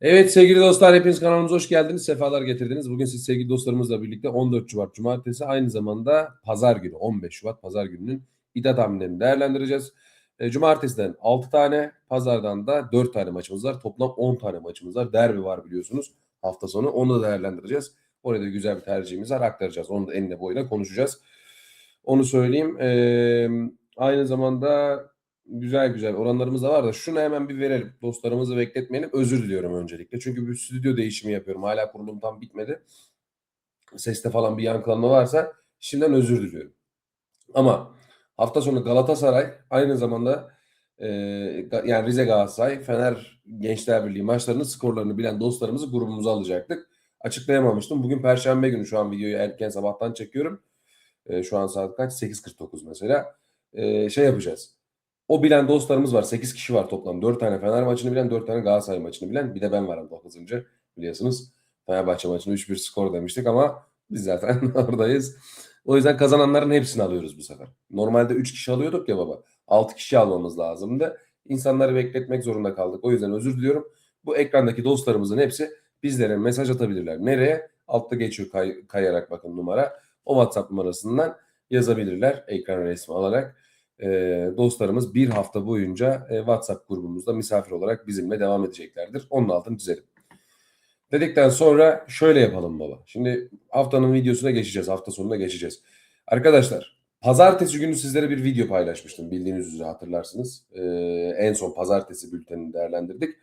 Evet sevgili dostlar hepiniz kanalımıza hoş geldiniz. Sefalar getirdiniz. Bugün siz sevgili dostlarımızla birlikte 14 Şubat Cumartesi aynı zamanda Pazar günü 15 Şubat Pazar gününün İDA tahminlerini değerlendireceğiz. E, Cumartesiden 6 tane, Pazardan da 4 tane maçımız var. Toplam 10 tane maçımız var. Derbi var biliyorsunuz hafta sonu. Onu da değerlendireceğiz. Orada da güzel bir tercihimiz var. Aktaracağız. Onu da enine boyuna konuşacağız. Onu söyleyeyim. E, aynı zamanda güzel güzel oranlarımız da var da şunu hemen bir verelim. Dostlarımızı bekletmeyelim. Özür diliyorum öncelikle. Çünkü bir stüdyo değişimi yapıyorum. Hala kurulum tam bitmedi. Seste falan bir yankılanma varsa şimdiden özür diliyorum. Ama hafta sonu Galatasaray aynı zamanda e, yani Rize Galatasaray, Fener Gençler Birliği maçlarının skorlarını bilen dostlarımızı grubumuza alacaktık. Açıklayamamıştım. Bugün Perşembe günü şu an videoyu erken sabahtan çekiyorum. E, şu an saat kaç? 8.49 mesela. E, şey yapacağız o bilen dostlarımız var. 8 kişi var toplam. 4 tane Fener maçını bilen, 4 tane Galatasaray maçını bilen. Bir de ben varım 9. biliyorsunuz. Fenerbahçe maçını 3-1 skor demiştik ama biz zaten oradayız. O yüzden kazananların hepsini alıyoruz bu sefer. Normalde 3 kişi alıyorduk ya baba. 6 kişi almamız lazımdı. İnsanları bekletmek zorunda kaldık. O yüzden özür diliyorum. Bu ekrandaki dostlarımızın hepsi bizlere mesaj atabilirler. Nereye? Altta geçiyor kay- kayarak bakın numara. O WhatsApp numarasından yazabilirler ekran resmi alarak e, dostlarımız bir hafta boyunca e, WhatsApp grubumuzda misafir olarak bizimle devam edeceklerdir. Onun altını çizelim. Dedikten sonra şöyle yapalım baba. Şimdi haftanın videosuna geçeceğiz. Hafta sonuna geçeceğiz. Arkadaşlar pazartesi günü sizlere bir video paylaşmıştım. Bildiğiniz üzere hatırlarsınız. Ee, en son pazartesi bültenini değerlendirdik.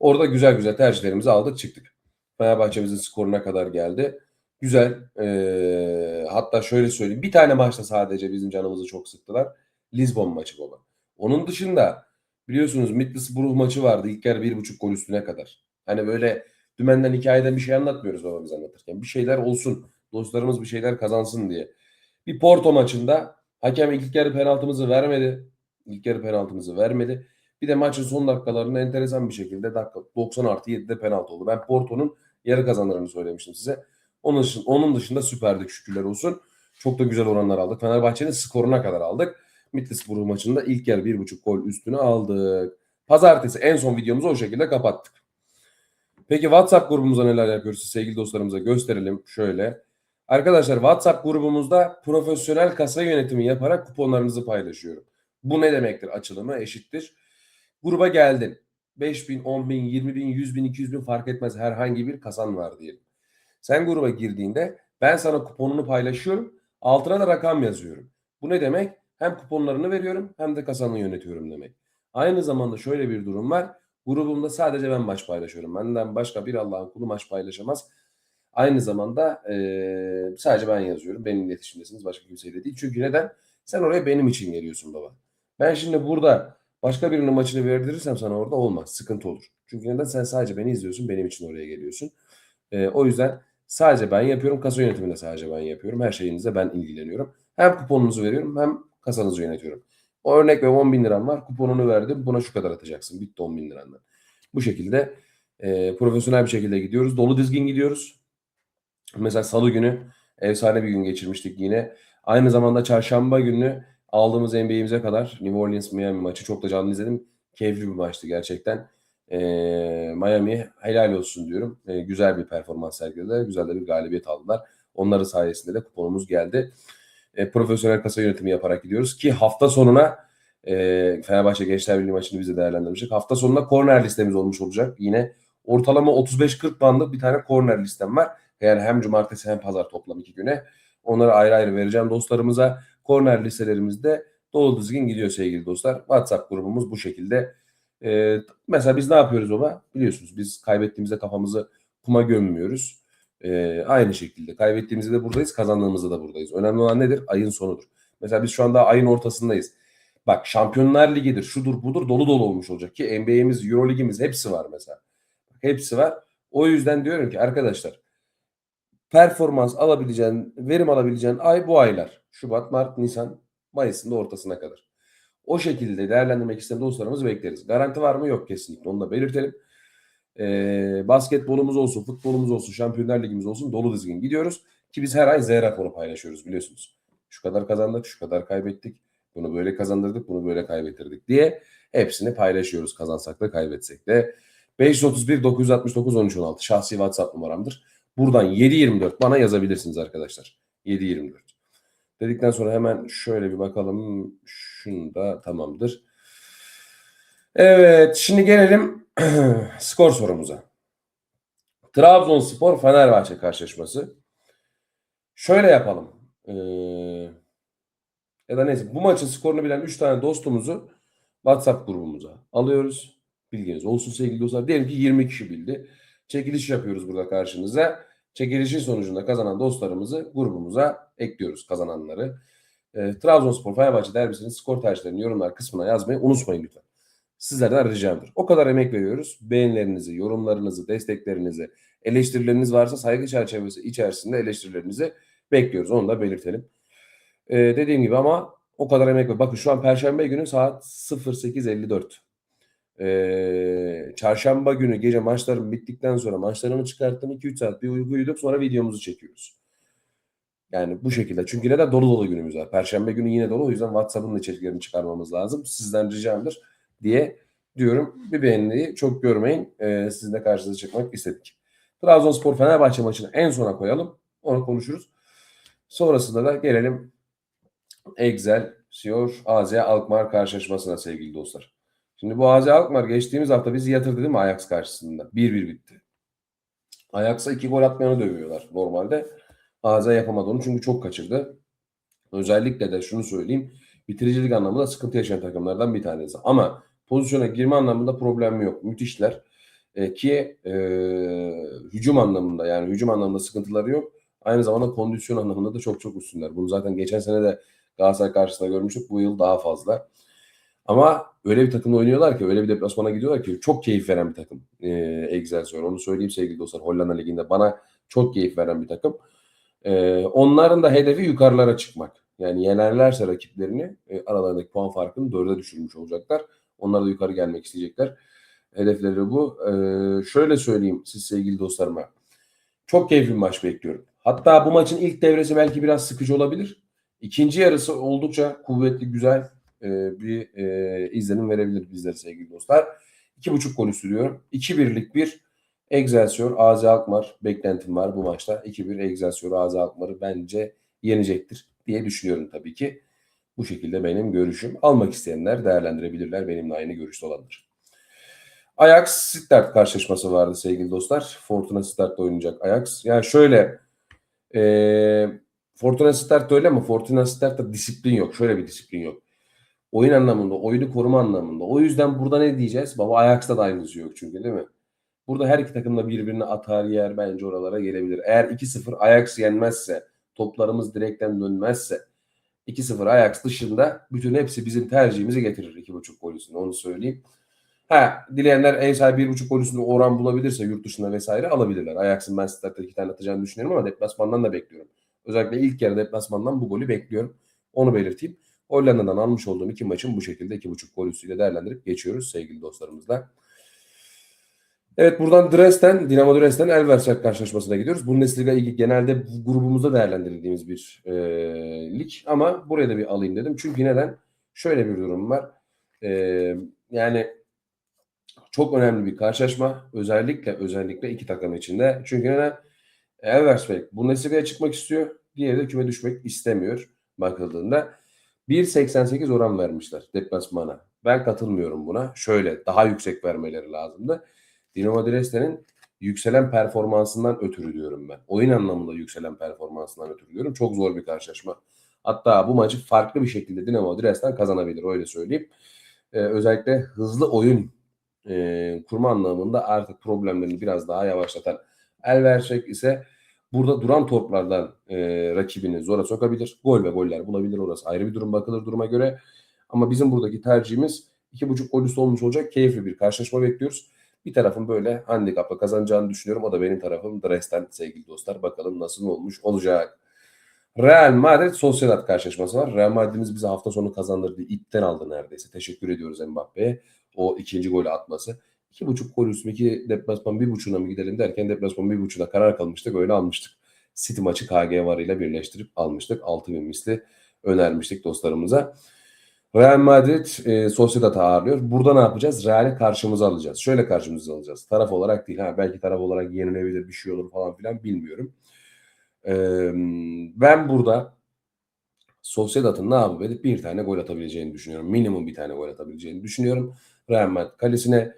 Orada güzel güzel tercihlerimizi aldık çıktık. Fenerbahçe'mizin skoruna kadar geldi. Güzel. Ee, hatta şöyle söyleyeyim. Bir tane maçta sadece bizim canımızı çok sıktılar. Lisbon maçı baba. Onun dışında biliyorsunuz Middlesbrough maçı vardı. İlk yarı bir buçuk gol üstüne kadar. Hani böyle dümenden hikayeden bir şey anlatmıyoruz baba biz anlatırken. Bir şeyler olsun. Dostlarımız bir şeyler kazansın diye. Bir Porto maçında hakem ilk yarı penaltımızı vermedi. İlk yarı penaltımızı vermedi. Bir de maçın son dakikalarında enteresan bir şekilde dakika 90 artı 7'de penaltı oldu. Ben Porto'nun yarı kazanlarını söylemiştim size. Onun dışında, onun dışında süperdik şükürler olsun. Çok da güzel oranlar aldık. Fenerbahçe'nin skoruna kadar aldık. Middlesbrough maçında ilk bir buçuk gol üstüne aldık. Pazartesi en son videomuzu o şekilde kapattık. Peki WhatsApp grubumuza neler yapıyoruz sevgili dostlarımıza gösterelim şöyle. Arkadaşlar WhatsApp grubumuzda profesyonel kasa yönetimi yaparak kuponlarınızı paylaşıyorum. Bu ne demektir açılımı eşittir. Gruba geldin. 5 bin, 10 bin, 20 bin, 100 bin, 200 bin fark etmez herhangi bir kasan var diyelim. Sen gruba girdiğinde ben sana kuponunu paylaşıyorum. Altına da rakam yazıyorum. Bu ne demek? Hem kuponlarını veriyorum hem de kasanı yönetiyorum demek. Aynı zamanda şöyle bir durum var. Grubumda sadece ben maç paylaşıyorum. Benden başka bir Allah'ın kulu maç paylaşamaz. Aynı zamanda e, sadece ben yazıyorum. Benim iletişimdesiniz. Başka kimseyle değil. Çünkü neden? Sen oraya benim için geliyorsun baba. Ben şimdi burada başka birinin maçını verdirirsem sana orada olmaz. Sıkıntı olur. Çünkü neden? Sen sadece beni izliyorsun. Benim için oraya geliyorsun. E, o yüzden sadece ben yapıyorum. Kasa yönetiminde sadece ben yapıyorum. Her şeyinizde ben ilgileniyorum. Hem kuponunuzu veriyorum hem kasanızı yönetiyorum. O örnek ve 10 bin liram var. Kuponunu verdim. Buna şu kadar atacaksın. Bitti 10 bin lirandan. Bu şekilde e, profesyonel bir şekilde gidiyoruz. Dolu dizgin gidiyoruz. Mesela salı günü efsane bir gün geçirmiştik yine. Aynı zamanda çarşamba günü aldığımız NBA'imize kadar New Orleans Miami maçı çok da canlı izledim. Keyifli bir maçtı gerçekten. E, Miami helal olsun diyorum. E, güzel bir performans sergilediler. Güzel de bir galibiyet aldılar. Onların sayesinde de kuponumuz geldi e, profesyonel kasa yönetimi yaparak gidiyoruz ki hafta sonuna e, Fenerbahçe Gençler Birliği maçını bize değerlendirmiştik. Hafta sonunda korner listemiz olmuş olacak. Yine ortalama 35-40 bandı bir tane korner listem var. Yani hem cumartesi hem pazar toplam iki güne. Onları ayrı ayrı vereceğim dostlarımıza. Korner listelerimizde dolu dizgin gidiyor sevgili dostlar. WhatsApp grubumuz bu şekilde. Ee, mesela biz ne yapıyoruz baba? Biliyorsunuz biz kaybettiğimizde kafamızı kuma gömmüyoruz. E, aynı şekilde kaybettiğimizde de buradayız, kazandığımızda da buradayız. Önemli olan nedir? Ayın sonudur. Mesela biz şu anda ayın ortasındayız. Bak Şampiyonlar Ligi'dir, şudur budur dolu dolu olmuş olacak ki NBA'miz, Euro Ligimiz hepsi var mesela. Hepsi var. O yüzden diyorum ki arkadaşlar performans alabileceğin, verim alabileceğin ay bu aylar. Şubat, Mart, Nisan, Mayıs'ın da ortasına kadar. O şekilde değerlendirmek isteyen dostlarımızı bekleriz. Garanti var mı? Yok kesinlikle. Onu da belirtelim e, basketbolumuz olsun, futbolumuz olsun, Şampiyonlar Ligimiz olsun dolu dizgin gidiyoruz. Ki biz her ay Z raporu paylaşıyoruz biliyorsunuz. Şu kadar kazandık, şu kadar kaybettik. Bunu böyle kazandırdık, bunu böyle kaybettirdik diye hepsini paylaşıyoruz kazansak da kaybetsek de. 531 969 1316 şahsi WhatsApp numaramdır. Buradan 724 bana yazabilirsiniz arkadaşlar. 724. Dedikten sonra hemen şöyle bir bakalım. Şunu da tamamdır. Evet şimdi gelelim skor sorumuza. Trabzonspor Fenerbahçe karşılaşması. Şöyle yapalım. Ee, ya da neyse bu maçın skorunu bilen 3 tane dostumuzu WhatsApp grubumuza alıyoruz. Bilginiz olsun sevgili dostlar. Diyelim ki 20 kişi bildi. Çekiliş yapıyoruz burada karşınıza. Çekilişin sonucunda kazanan dostlarımızı grubumuza ekliyoruz kazananları. E, Trabzonspor Fenerbahçe derbisinin skor tercihlerini yorumlar kısmına yazmayı unutmayın lütfen. Sizlerden ricamdır. O kadar emek veriyoruz. Beğenilerinizi, yorumlarınızı, desteklerinizi, eleştirileriniz varsa saygı çerçevesi içerisinde eleştirilerinizi bekliyoruz. Onu da belirtelim. E, dediğim gibi ama o kadar emek var. Bakın şu an Perşembe günü saat 08.54. Ee, çarşamba günü gece maçlarım bittikten sonra maçlarımı çıkarttım 2-3 saat bir uyku uyuduk sonra videomuzu çekiyoruz. Yani bu şekilde. Çünkü neden dolu dolu günümüz var. Perşembe günü yine dolu. O yüzden WhatsApp'ın da içeriklerini çıkarmamız lazım. Sizden ricamdır diye diyorum. Bir beğeniyi çok görmeyin. Ee, sizinle karşınıza çıkmak istedik. Trabzonspor Fenerbahçe maçını en sona koyalım. Onu konuşuruz. Sonrasında da gelelim Excel, Siyor, AZ Alkmaar karşılaşmasına sevgili dostlar. Şimdi bu AZ Alkmaar geçtiğimiz hafta bizi yatırdı değil mi Ajax karşısında? 1-1 bitti. Ajax'a 2 gol atmayanı dövüyorlar normalde. AZ yapamadı onu çünkü çok kaçırdı. Özellikle de şunu söyleyeyim. Bitiricilik anlamında sıkıntı yaşayan takımlardan bir tanesi. Ama pozisyona girme anlamında problemi yok. Müthişler. E, ki e, hücum anlamında yani hücum anlamında sıkıntıları yok. Aynı zamanda kondisyon anlamında da çok çok üstünler. Bunu zaten geçen sene de Galatasaray karşısında görmüştük. Bu yıl daha fazla. Ama öyle bir takımla oynuyorlar ki, öyle bir deplasmana gidiyorlar ki çok keyif veren bir takım. E, Excelsior. Onu söyleyeyim sevgili dostlar. Hollanda Ligi'nde bana çok keyif veren bir takım. E, onların da hedefi yukarılara çıkmak. Yani yenerlerse rakiplerini e, aralarındaki puan farkını dörde düşürmüş olacaklar. Onlar da yukarı gelmek isteyecekler. Hedefleri bu. E, şöyle söyleyeyim siz sevgili dostlarıma. Çok keyifli bir maç bekliyorum. Hatta bu maçın ilk devresi belki biraz sıkıcı olabilir. İkinci yarısı oldukça kuvvetli, güzel e, bir e, izlenim verebilir bizlere sevgili dostlar. İki buçuk gol sürüyor. 2-1'lik bir Excelsior, AZ Alkmaar beklentim var bu maçta. 2-1 Excelsior, AZ Alkmaar'ı bence yenecektir diye düşünüyorum tabii ki. Bu şekilde benim görüşüm. Almak isteyenler değerlendirebilirler. Benimle aynı görüşte olanlar. Ajax Stuttgart karşılaşması vardı sevgili dostlar. Fortuna Stuttgart'ta oynayacak Ajax. Yani şöyle e, Fortuna Stuttgart'ta öyle ama Fortuna Stuttgart'ta disiplin yok. Şöyle bir disiplin yok. Oyun anlamında, oyunu koruma anlamında. O yüzden burada ne diyeceğiz? Baba Ajax'ta da aynısı yok çünkü değil mi? Burada her iki takım da birbirini atar yer bence oralara gelebilir. Eğer 2-0 Ajax yenmezse, toplarımız direkten dönmezse 2-0 Ajax dışında bütün hepsi bizim tercihimizi getirir 2.5 gol üstünde onu söyleyeyim. Ha dileyenler ev sahibi 1.5 gol üstünde oran bulabilirse yurt dışında vesaire alabilirler. Ajax'ın ben Stad'da iki tane atacağını düşünüyorum ama deplasmandan da bekliyorum. Özellikle ilk yarı deplasmandan bu golü bekliyorum. Onu belirteyim. Hollanda'dan almış olduğum iki maçın bu şekilde 2.5 gol üstüyle değerlendirip geçiyoruz sevgili dostlarımızla. Evet buradan Dresden, Dinamo Dresden Elversberg karşılaşmasına gidiyoruz. Bundesliga ilgi genelde grubumuzda değerlendirildiğimiz bir e, lig ama buraya da bir alayım dedim. Çünkü neden? Şöyle bir durum var. E, yani çok önemli bir karşılaşma. Özellikle özellikle iki takım içinde. Çünkü neden? Elversberg Bundesliga'ya çıkmak istiyor. Diğeri de küme düşmek istemiyor bakıldığında. 1.88 oran vermişler deplasmana. Ben katılmıyorum buna. Şöyle daha yüksek vermeleri lazımdı. Dinamo Dresden'in yükselen performansından ötürü diyorum ben. Oyun anlamında yükselen performansından ötürü diyorum. Çok zor bir karşılaşma. Hatta bu maçı farklı bir şekilde Dinamo Dresden kazanabilir öyle söyleyeyim. Ee, özellikle hızlı oyun e, kurma anlamında artık problemlerini biraz daha yavaşlatan Elversberg ise burada duran toplardan e, rakibini zora sokabilir. Gol ve goller bulabilir orası ayrı bir durum bakılır duruma göre. Ama bizim buradaki tercihimiz 2.5 gol üstü olmuş olacak keyifli bir karşılaşma bekliyoruz. Bir tarafın böyle handikapla kazanacağını düşünüyorum. O da benim tarafım Dresden sevgili dostlar. Bakalım nasıl olmuş olacak. Real Madrid Sociedad karşılaşması var. Real Madrid'imiz bize hafta sonu kazandırdı. İpten aldı neredeyse. Teşekkür ediyoruz Mbappe'ye. O ikinci golü atması. İki buçuk gol üstü iki deplasman bir buçuğuna mı gidelim derken deplasman bir buçuğuna karar kalmıştık. Öyle almıştık. City maçı KG var ile birleştirip almıştık. 6000 misli önermiştik dostlarımıza. Real Madrid e, Sociedad'ı ağırlıyor. Burada ne yapacağız? Real'i karşımıza alacağız. Şöyle karşımıza alacağız. Taraf olarak değil. Ha, belki taraf olarak yenilebilir bir şey olur falan filan bilmiyorum. E, ben burada Sociedad'ın ne yapıp edip bir tane gol atabileceğini düşünüyorum. Minimum bir tane gol atabileceğini düşünüyorum. Real Madrid kalesine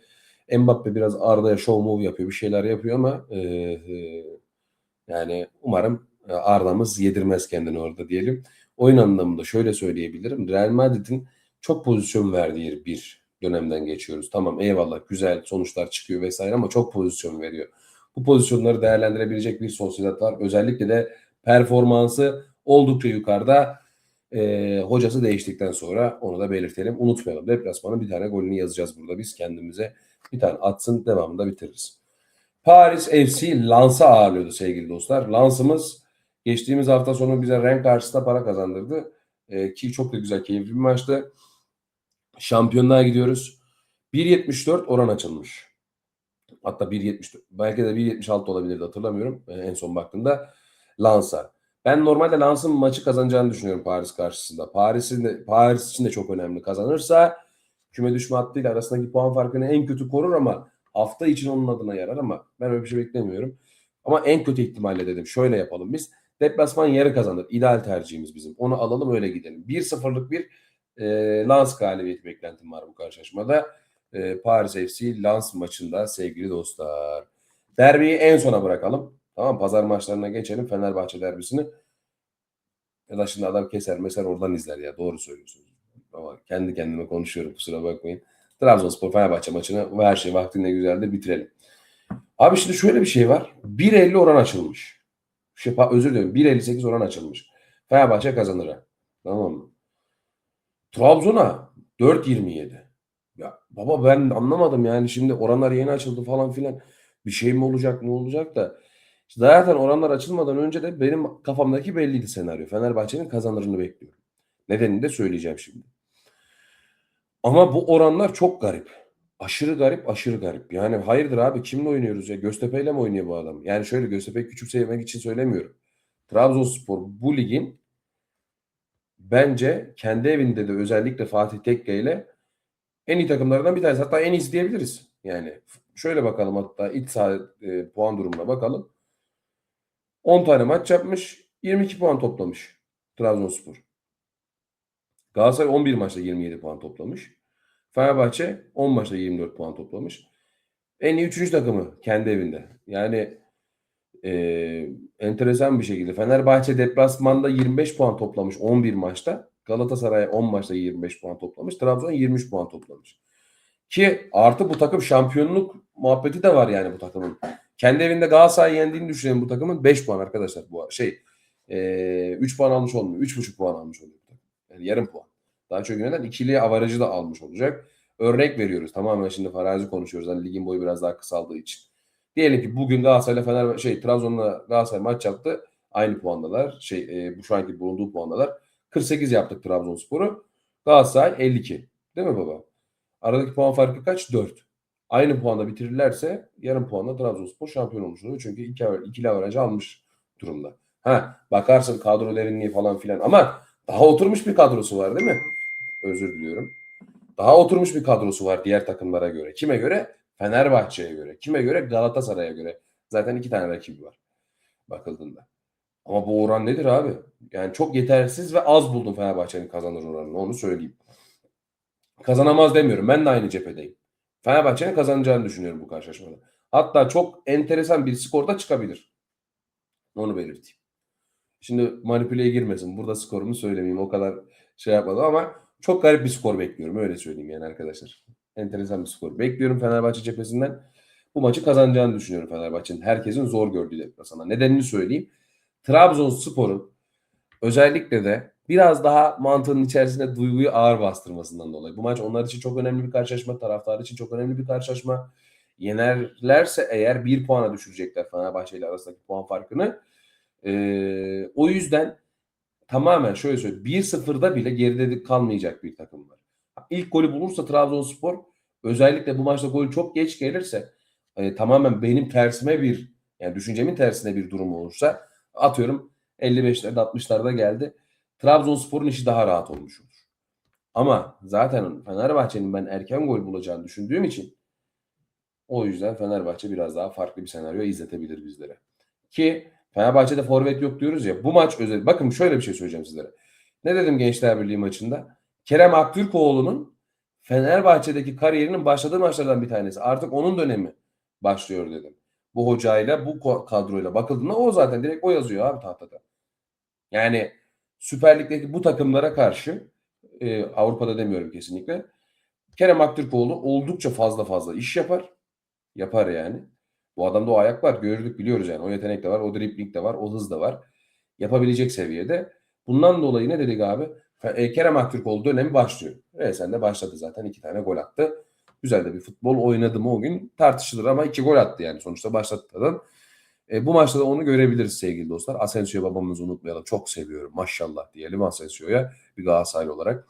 Mbappe biraz Arda'ya show move yapıyor. Bir şeyler yapıyor ama e, e, yani umarım Arda'mız yedirmez kendini orada diyelim. Oyun anlamında şöyle söyleyebilirim. Real Madrid'in çok pozisyon verdiği bir dönemden geçiyoruz. Tamam eyvallah güzel sonuçlar çıkıyor vesaire ama çok pozisyon veriyor. Bu pozisyonları değerlendirebilecek bir Sociedad var. Özellikle de performansı oldukça yukarıda. E, hocası değiştikten sonra onu da belirtelim. Unutmayalım. Deplasmanın bir tane golünü yazacağız burada biz kendimize. Bir tane atsın devamında bitiririz. Paris FC Lans'a ağırlıyordu sevgili dostlar. Lans'ımız geçtiğimiz hafta sonu bize renk karşısında para kazandırdı. E, ki çok da güzel keyifli bir maçtı. Şampiyonluğa gidiyoruz. 1.74 oran açılmış. Hatta 1.74 belki de 1.76 olabilirdi hatırlamıyorum e, en son baktığımda. Lans'a. Ben normalde Lans'ın maçı kazanacağını düşünüyorum Paris karşısında. Paris'in de, Paris için de çok önemli. Kazanırsa küme düşme hattıyla arasındaki puan farkını en kötü korur ama hafta için onun adına yarar ama ben öyle bir şey beklemiyorum. Ama en kötü ihtimalle dedim. Şöyle yapalım biz. Deplasman yarı kazanır. İdeal tercihimiz bizim. Onu alalım öyle gidelim. 1-0'lık bir e, Lens galibiyeti beklentim var bu karşılaşmada. E, Paris FC Lens maçında sevgili dostlar. Derbiyi en sona bırakalım. Tamam pazar maçlarına geçelim. Fenerbahçe derbisini. Ya da şimdi adam keser mesela oradan izler ya. Doğru söylüyorsunuz. Ama kendi kendime konuşuyorum kusura bakmayın. Trabzonspor Fenerbahçe maçını ve her şey vaktinde güzeldir bitirelim. Abi şimdi şöyle bir şey var. 1.50 oran açılmış. Şey, özür dilerim 1.58 oran açılmış. Fenerbahçe kazanır. Tamam mı? Trabzon'a 4.27. Ya baba ben anlamadım yani şimdi oranlar yeni açıldı falan filan. Bir şey mi olacak ne olacak da. Zaten oranlar açılmadan önce de benim kafamdaki belliydi senaryo. Fenerbahçe'nin kazanırını bekliyorum. Nedenini de söyleyeceğim şimdi. Ama bu oranlar çok garip. Aşırı garip, aşırı garip. Yani hayırdır abi kimle oynuyoruz ya? Göztepe ile mi oynuyor bu adam? Yani şöyle Göztepe'yi küçümsemek için söylemiyorum. Trabzonspor bu ligin bence kendi evinde de özellikle Fatih Tekke ile en iyi takımlardan bir tanesi. Hatta en iyisi diyebiliriz. Yani şöyle bakalım hatta iç saha e, puan durumuna bakalım. 10 tane maç yapmış. 22 puan toplamış Trabzonspor. Galatasaray 11 maçta 27 puan toplamış. Fenerbahçe 10 maçta 24 puan toplamış. En iyi 3. takımı kendi evinde. Yani e, enteresan bir şekilde Fenerbahçe deplasmanda 25 puan toplamış 11 maçta. Galatasaray 10 maçta 25 puan toplamış. Trabzon 23 puan toplamış. Ki artı bu takım şampiyonluk muhabbeti de var yani bu takımın. Kendi evinde Galatasaray'ı yendiğini düşünelim bu takımın 5 puan arkadaşlar bu şey. E, 3 puan almış olmuyor. 3,5 puan almış oluyor. Yani yarım puan. Daha çok neden ikili avarajı da almış olacak. Örnek veriyoruz. Tamamen şimdi farazi konuşuyoruz. Hani ligin boyu biraz daha kısaldığı için. Diyelim ki bugün Galatasaray'la Fener şey Trabzon'la Galatasaray maç yaptı. Aynı puandalar. Şey e, bu şu anki bulunduğu puandalar. 48 yaptık Trabzonspor'u. Galatasaray 52. Değil mi baba? Aradaki puan farkı kaç? 4. Aynı puanda bitirirlerse yarım puanla Trabzonspor şampiyon olmuş oluyor. Çünkü iki, ikili avarajı almış durumda. Ha bakarsın kadro derinliği falan filan ama daha oturmuş bir kadrosu var değil mi? Özür diliyorum. Daha oturmuş bir kadrosu var diğer takımlara göre. Kime göre? Fenerbahçe'ye göre. Kime göre? Galatasaray'a göre. Zaten iki tane rakibi var bakıldığında. Ama bu oran nedir abi? Yani çok yetersiz ve az buldum Fenerbahçe'nin kazanır oranını onu söyleyeyim. Kazanamaz demiyorum. Ben de aynı cephedeyim. Fenerbahçe'nin kazanacağını düşünüyorum bu karşılaşmada. Hatta çok enteresan bir skor da çıkabilir. Onu belirteyim. Şimdi manipüleye girmesin. Burada skorumu söylemeyeyim. O kadar şey yapmadım ama çok garip bir skor bekliyorum. Öyle söyleyeyim yani arkadaşlar. Enteresan bir skor. Bekliyorum Fenerbahçe cephesinden. Bu maçı kazanacağını düşünüyorum Fenerbahçe'nin. Herkesin zor gördüğü deplasmanda. Nedenini söyleyeyim. Trabzonspor'un özellikle de biraz daha mantığının içerisinde duyguyu ağır bastırmasından dolayı. Bu maç onlar için çok önemli bir karşılaşma. Taraftar için çok önemli bir karşılaşma. Yenerlerse eğer bir puana düşürecekler Fenerbahçe ile arasındaki puan farkını. Ee, o yüzden tamamen şöyle söyleyeyim. 1-0'da bile geride kalmayacak bir takım var. İlk golü bulursa Trabzonspor özellikle bu maçta gol çok geç gelirse e, tamamen benim tersime bir yani düşüncemin tersine bir durum olursa atıyorum 55'lerde 60'larda geldi. Trabzonspor'un işi daha rahat olmuş olur. Ama zaten Fenerbahçe'nin ben erken gol bulacağını düşündüğüm için o yüzden Fenerbahçe biraz daha farklı bir senaryo izletebilir bizlere. Ki Fenerbahçe'de forvet yok diyoruz ya. Bu maç özel. Bakın şöyle bir şey söyleyeceğim sizlere. Ne dedim Gençler Birliği maçında? Kerem Aktürkoğlu'nun Fenerbahçe'deki kariyerinin başladığı maçlardan bir tanesi. Artık onun dönemi başlıyor dedim. Bu hocayla, bu kadroyla bakıldığında o zaten direkt o yazıyor abi tahtada. Yani Süper Lig'deki bu takımlara karşı e, Avrupa'da demiyorum kesinlikle. Kerem Aktürkoğlu oldukça fazla fazla iş yapar. Yapar yani. Bu adamda o ayak var. Gördük biliyoruz yani. O yetenek de var. O dribling de var. O hız da var. Yapabilecek seviyede. Bundan dolayı ne dedik abi? E, Kerem Aktürkoğlu dönemi başlıyor. Resen de başladı zaten. iki tane gol attı. Güzel de bir futbol oynadı mı o gün tartışılır ama iki gol attı yani. Sonuçta başlattı adam. E, bu maçta da onu görebiliriz sevgili dostlar. Asensio babamızı unutmayalım. Çok seviyorum. Maşallah diyelim Asensio'ya bir Galatasaraylı olarak.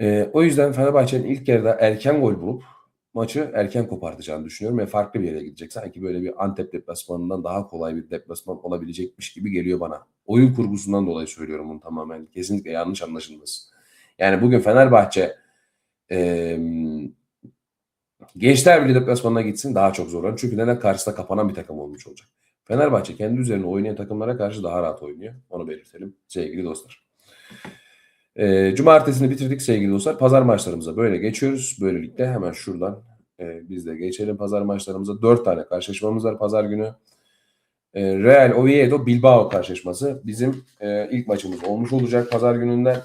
E, o yüzden Fenerbahçe'nin ilk yarıda erken gol bulup maçı erken kopartacağını düşünüyorum ve farklı bir yere gidecek. Sanki böyle bir Antep deplasmanından daha kolay bir deplasman olabilecekmiş gibi geliyor bana. Oyun kurgusundan dolayı söylüyorum bunu tamamen. Kesinlikle yanlış anlaşılmasın. Yani bugün Fenerbahçe e, Gençler Birliği deplasmanına gitsin daha çok zorlanır. Çünkü neden? Karşısında kapanan bir takım olmuş olacak. Fenerbahçe kendi üzerine oynayan takımlara karşı daha rahat oynuyor. Onu belirtelim sevgili dostlar. E, cumartesini bitirdik sevgili dostlar. Pazar maçlarımıza böyle geçiyoruz. Böylelikle hemen şuradan e, biz de geçelim pazar maçlarımıza. Dört tane karşılaşmamız var pazar günü. E, Real Oviedo Bilbao karşılaşması bizim e, ilk maçımız olmuş olacak pazar gününden.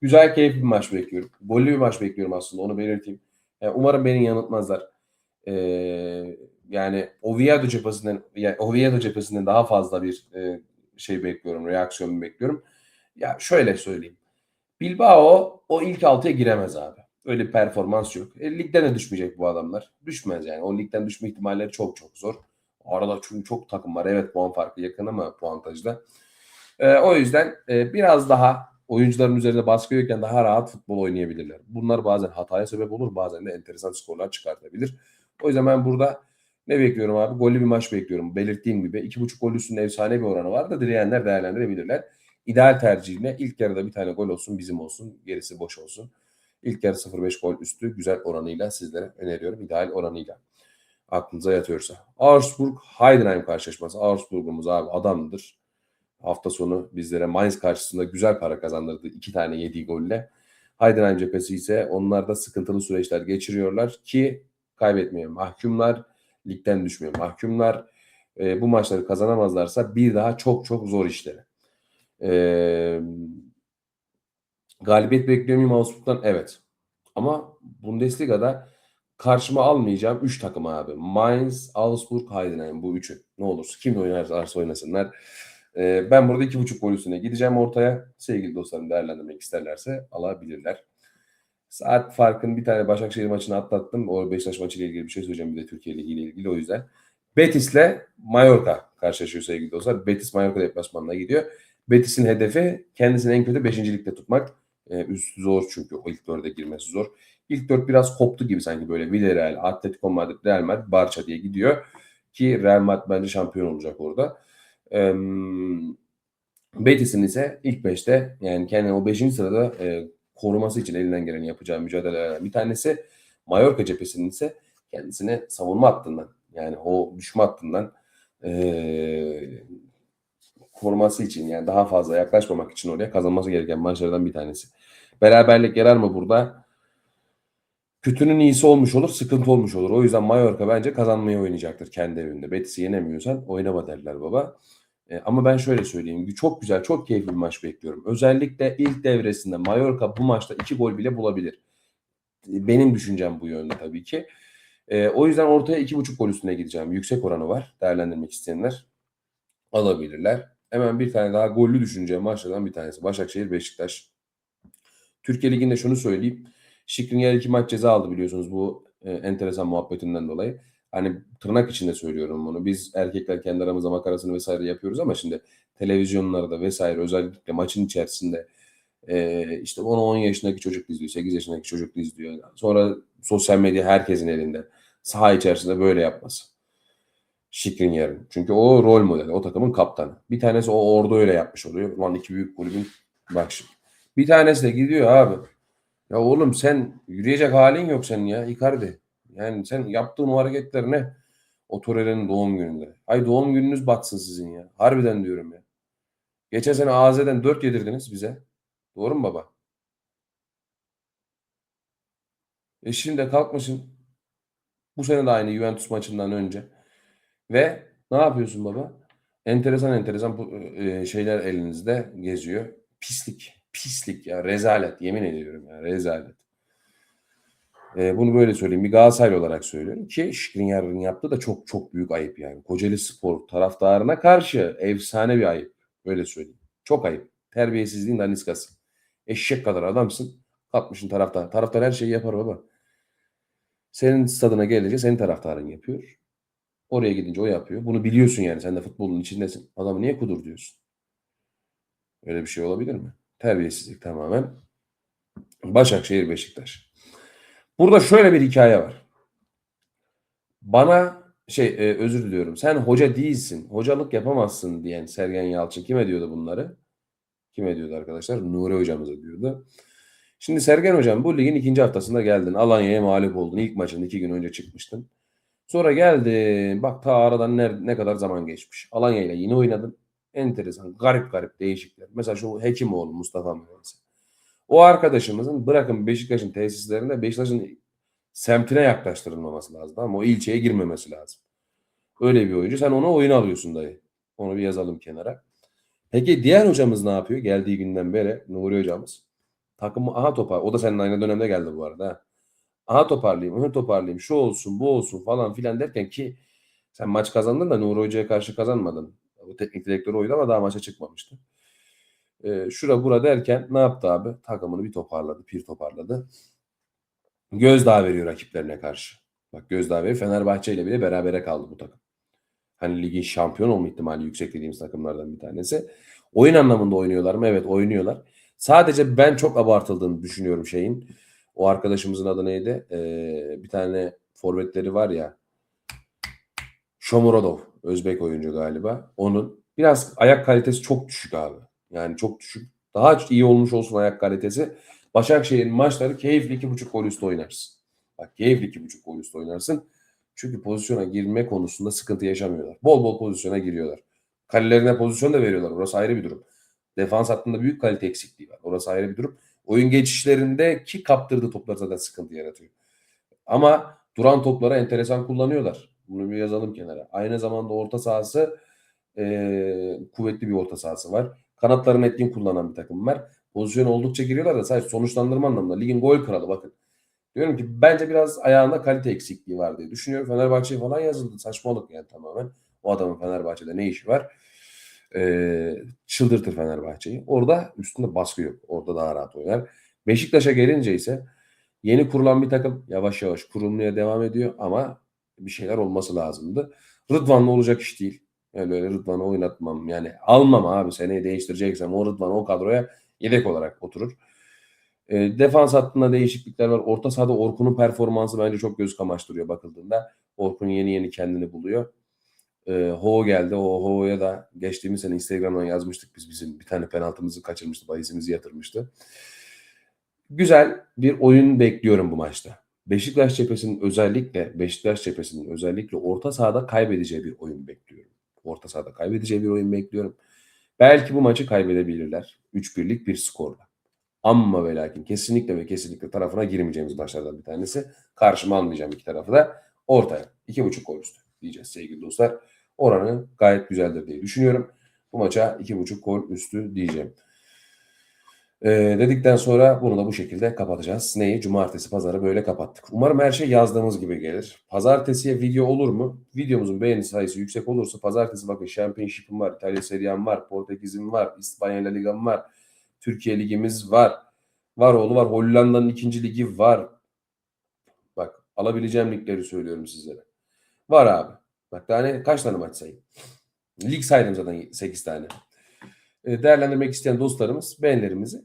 Güzel keyifli bir maç bekliyorum. Gollü bir maç bekliyorum aslında onu belirteyim. Yani umarım beni yanıltmazlar. E, yani Oviedo cephesinden yani Oviedo cephesinden daha fazla bir e, şey bekliyorum, reaksiyon bekliyorum. Ya şöyle söyleyeyim. Bilbao o ilk altıya giremez abi. Öyle bir performans yok. E, ligden de düşmeyecek bu adamlar. Düşmez yani. O ligden düşme ihtimalleri çok çok zor. Arada çünkü çok takım var. Evet puan farkı yakın ama puantajda. E, o yüzden e, biraz daha oyuncuların üzerinde baskı yokken daha rahat futbol oynayabilirler. Bunlar bazen hataya sebep olur. Bazen de enteresan skorlar çıkartabilir. O yüzden ben burada ne bekliyorum abi? Gollü bir maç bekliyorum. Belirttiğim gibi. iki buçuk gol üstünde efsane bir oranı var da dileyenler değerlendirebilirler. İdeal tercihine ilk yarıda bir tane gol olsun bizim olsun. Gerisi boş olsun. İlk yarı 0-5 gol üstü güzel oranıyla sizlere öneriyorum. ideal oranıyla. Aklınıza yatıyorsa. Augsburg Heidenheim karşılaşması. Augsburg'umuz abi adamdır. Hafta sonu bizlere Mainz karşısında güzel para kazandırdı. iki tane yediği golle. Heidenheim cephesi ise onlar da sıkıntılı süreçler geçiriyorlar ki kaybetmeye mahkumlar. Ligden düşmeye mahkumlar. E, bu maçları kazanamazlarsa bir daha çok çok zor işleri. Ee, galibiyet bekliyor muyum Augsburg'dan? Evet. Ama Bundesliga'da karşıma almayacağım 3 takım abi. Mainz, Augsburg, Heidenheim bu üçü. Ne olursa kim oynarsa oynasınlar. Ee, ben burada 2.5 gol üstüne gideceğim ortaya. Sevgili dostlarım değerlendirmek isterlerse alabilirler. Saat farkın bir tane Başakşehir maçını atlattım. O Beşiktaş maçıyla ilgili bir şey söyleyeceğim bir de Türkiye ile ilgili o yüzden. Betis'le Mallorca karşılaşıyor sevgili dostlar. Betis Mallorca deplasmanına gidiyor. Betis'in hedefi kendisini en kötü 5. ligde tutmak. Ee, üst zor çünkü o ilk dörde girmesi zor. İlk dört biraz koptu gibi sanki böyle Villarreal, Atletico Madrid, Real Madrid, Barça diye gidiyor. Ki Real Madrid bence şampiyon olacak orada. Ee, Betis'in ise ilk 5'te yani kendini o 5. sırada e, koruması için elinden geleni yapacağı mücadelelerden bir tanesi. Mallorca cephesinin ise kendisine savunma hattından yani o düşme hattından e, koruması için yani daha fazla yaklaşmamak için oraya kazanması gereken maçlardan bir tanesi. Beraberlik yarar mı burada? Kötünün iyisi olmuş olur, sıkıntı olmuş olur. O yüzden Mallorca bence kazanmayı oynayacaktır kendi evinde. Betis'i yenemiyorsan oynama derler baba. E, ama ben şöyle söyleyeyim. Çok güzel, çok keyifli bir maç bekliyorum. Özellikle ilk devresinde Mallorca bu maçta iki gol bile bulabilir. Benim düşüncem bu yönde tabii ki. E, o yüzden ortaya iki buçuk gol üstüne gideceğim. Yüksek oranı var. Değerlendirmek isteyenler alabilirler. Hemen bir tane daha gollü düşüneceğim maçlardan bir tanesi. Başakşehir Beşiktaş. Türkiye Ligi'nde şunu söyleyeyim. Şikrinyar iki maç ceza aldı biliyorsunuz bu e, enteresan muhabbetinden dolayı. Hani tırnak içinde söylüyorum bunu. Biz erkekler kendi aramızda makarasını vesaire yapıyoruz ama şimdi televizyonlarda vesaire özellikle maçın içerisinde e, işte 10-10 yaşındaki çocuk izliyor, 8 yaşındaki çocuk izliyor. Sonra sosyal medya herkesin elinde. Saha içerisinde böyle yapması. Şikrinyar'ın. Çünkü o rol modeli. O takımın kaptanı. Bir tanesi o orada öyle yapmış oluyor. Ulan iki büyük kulübün bak şimdi. Bir tanesi de gidiyor abi. Ya oğlum sen yürüyecek halin yok senin ya Icardi. Yani sen yaptığın o hareketler ne? O Torreira'nın doğum gününde. Ay doğum gününüz batsın sizin ya. Harbiden diyorum ya. Geçen sene AZ'den 4 yedirdiniz bize. Doğru mu baba? E şimdi kalkmışsın. Bu sene de aynı Juventus maçından önce. Ve ne yapıyorsun baba? Enteresan enteresan bu, e, şeyler elinizde geziyor. Pislik. Pislik ya. Rezalet. Yemin ediyorum ya. Rezalet. E, bunu böyle söyleyeyim. Bir Galatasaraylı olarak söylüyorum ki Skriniar'ın yaptığı da çok çok büyük ayıp yani. Kocaeli Spor taraftarına karşı efsane bir ayıp. Öyle söyleyeyim. Çok ayıp. Terbiyesizliğin daniskası. Eşek kadar adamsın. Kalkmışsın taraftar. Taraftar her şeyi yapar baba. Senin stadına gelince senin taraftarın yapıyor. Oraya gidince o yapıyor. Bunu biliyorsun yani. Sen de futbolun içindesin. Adamı niye kudur diyorsun? Öyle bir şey olabilir mi? Terbiyesizlik tamamen. Başakşehir Beşiktaş. Burada şöyle bir hikaye var. Bana şey e, özür diliyorum. Sen hoca değilsin. Hocalık yapamazsın diyen Sergen Yalçın kime diyordu bunları? Kime diyordu arkadaşlar? Nuri hocamıza diyordu. Şimdi Sergen hocam bu ligin ikinci haftasında geldin. Alanya'ya mağlup oldun. İlk maçın iki gün önce çıkmıştın. Sonra geldin. Bak ta aradan ne, ne kadar zaman geçmiş. Alanya ile yine oynadın. Enteresan, garip garip değişikler. Mesela şu Hekimoğlu Mustafa Mühendisi. O arkadaşımızın bırakın Beşiktaş'ın tesislerinde Beşiktaş'ın semtine yaklaştırılmaması lazım. Mı? O ilçeye girmemesi lazım. Öyle bir oyuncu. Sen onu oyuna alıyorsun dayı. Onu bir yazalım kenara. Peki diğer hocamız ne yapıyor? Geldiği günden beri Nuri hocamız. Takımı aha topar. O da senin aynı dönemde geldi bu arada. Ha. Aha toparlayayım, aha toparlayayım, şu olsun, bu olsun falan filan derken ki sen maç kazandın da Nuri Hoca'ya karşı kazanmadın. O teknik direktörü oydu ama daha maça çıkmamıştı. Ee, şura bura derken ne yaptı abi? Takımını bir toparladı, bir toparladı. Gözdağı veriyor rakiplerine karşı. Bak gözdağı veriyor. Fenerbahçe ile bile berabere kaldı bu takım. Hani ligin şampiyon olma ihtimali yüksek dediğimiz takımlardan bir tanesi. Oyun anlamında oynuyorlar mı? Evet oynuyorlar. Sadece ben çok abartıldığını düşünüyorum şeyin. O arkadaşımızın adı neydi? Ee, bir tane forvetleri var ya. Shomurodov. Özbek oyuncu galiba. Onun biraz ayak kalitesi çok düşük abi. Yani çok düşük. Daha iyi olmuş olsun ayak kalitesi. Başakşehir'in maçları keyifli iki buçuk gol üstü oynarsın. Bak keyifli iki buçuk gol üstü oynarsın. Çünkü pozisyona girme konusunda sıkıntı yaşamıyorlar. Bol bol pozisyona giriyorlar. Kalelerine pozisyon da veriyorlar. Orası ayrı bir durum. Defans hattında büyük kalite eksikliği var. Orası ayrı bir durum. Oyun geçişlerindeki kaptırdığı toplar zaten sıkıntı yaratıyor. Ama duran topları enteresan kullanıyorlar. Bunu bir yazalım kenara. Aynı zamanda orta sahası e, kuvvetli bir orta sahası var. Kanatlarını etkin kullanan bir takım var. Pozisyon oldukça giriyorlar da sadece sonuçlandırma anlamında. Ligin gol kralı bakın. Diyorum ki bence biraz ayağında kalite eksikliği var diye düşünüyorum. Fenerbahçe'ye falan yazıldı. Saçmalık yani tamamen. O adamın Fenerbahçe'de ne işi var? Ee, çıldırtır Fenerbahçe'yi. Orada üstünde baskı yok. Orada daha rahat oynar. Beşiktaş'a gelince ise yeni kurulan bir takım yavaş yavaş kurulmaya devam ediyor ama bir şeyler olması lazımdı. Rıdvan'la olacak iş değil. Öyle öyle Rıdvan'ı oynatmam. Yani almam abi seneyi değiştireceksem o Rıdvan o kadroya yedek olarak oturur. E, defans hattında değişiklikler var. Orta sahada Orkun'un performansı bence çok göz kamaştırıyor bakıldığında. Orkun yeni yeni kendini buluyor. E, Ho geldi. O Ho'ya da geçtiğimiz sene Instagram'dan yazmıştık biz. Bizim bir tane penaltımızı kaçırmıştı. Bahisimizi yatırmıştı. Güzel bir oyun bekliyorum bu maçta. Beşiktaş cephesinin özellikle Beşiktaş cephesinin özellikle orta sahada kaybedeceği bir oyun bekliyorum. Orta sahada kaybedeceği bir oyun bekliyorum. Belki bu maçı kaybedebilirler. 3-1'lik bir skorla. Amma ve lakin kesinlikle ve kesinlikle tarafına girmeyeceğimiz maçlardan bir tanesi. Karşıma almayacağım iki tarafı da. Ortaya. 2.5 gol üstü diyeceğiz sevgili dostlar. Oranı gayet güzeldir diye düşünüyorum. Bu maça 2.5 gol üstü diyeceğim. Ee, dedikten sonra bunu da bu şekilde kapatacağız. Neyi? Cumartesi, pazarı böyle kapattık. Umarım her şey yazdığımız gibi gelir. Pazartesiye video olur mu? Videomuzun beğeni sayısı yüksek olursa pazartesi bakın Championship'im var, İtalya Seria'm var, Portekiz'im var, İspanya La Liga'm var, Türkiye Ligimiz var. Var oğlu var. Hollanda'nın ikinci ligi var. Bak alabileceğim ligleri söylüyorum sizlere. Var abi. Bak daha kaç tane maç sayayım? Lig saydım zaten 8 tane. E, değerlendirmek isteyen dostlarımız beğenilerimizi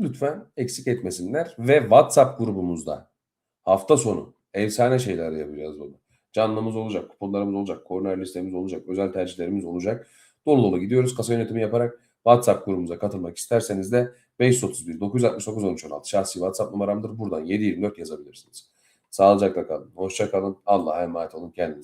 lütfen eksik etmesinler. Ve WhatsApp grubumuzda hafta sonu efsane şeyler yapacağız baba. Canlımız olacak, kuponlarımız olacak, korner listemiz olacak, özel tercihlerimiz olacak. Dolu dolu gidiyoruz kasa yönetimi yaparak. WhatsApp grubumuza katılmak isterseniz de 531 969 1316 şahsi WhatsApp numaramdır. Buradan 724 yazabilirsiniz. Sağlıcakla kalın. Hoşça kalın. Allah'a emanet olun. Kendinize